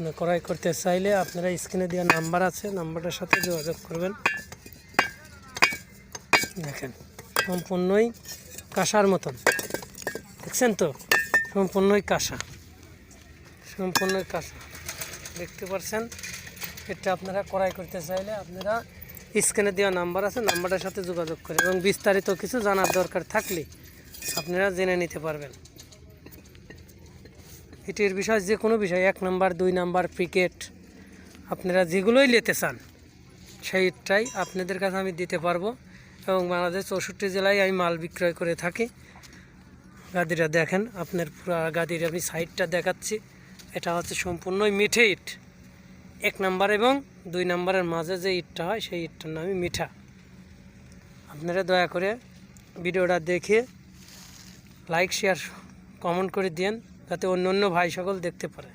আপনি ক্রয় করতে চাইলে আপনারা স্ক্রিনে দেওয়া নাম্বার আছে, নাম্বারটার সাথে যোগাযোগ করবেন। দেখেন, সম্পূর্ণই কাঁসার মতন। দেখছেন তো? সম্পূর্ণই কাঁসা। সম্পূর্ণই কাঁসা। দেখতে পাচ্ছেন? এটা আপনারা ক্রয় করতে চাইলে আপনারা স্ক্রিনে দেওয়া নাম্বার আছে, নাম্বারটার সাথে যোগাযোগ করে। এবং বিস্তারিত কিছু জানার দরকার থাকলে আপনারা জেনে নিতে পারবেন। এটির বিষয় যে কোনো বিষয়, এক নাম্বার, দুই নাম্বার, ক্রিকেট, আপনারা যেগুলোই নিতে চান, সেইটাই আপনাদের কাছে আমি দিতে পারব এবং বাংলাদেশ চৌষট্টি জেলায় আমি মাল বিক্রয় করে থাকি। গাদিটা দেখেন, আপনার পুরো গাদির আমি সাইডটা দেখাচ্ছি। এটা হচ্ছে সম্পূর্ণই মিঠে ইট। এক নাম্বার এবং দুই নাম্বারের মাঝে যে ইটটা হয়, সেই ইটটার নামই মিঠা। আপনারা দয়া করে ভিডিওটা দেখে লাইক শেয়ার কমেন্ট করে দিন যাতে অন্য অন্য ভাই সকল দেখতে পারে।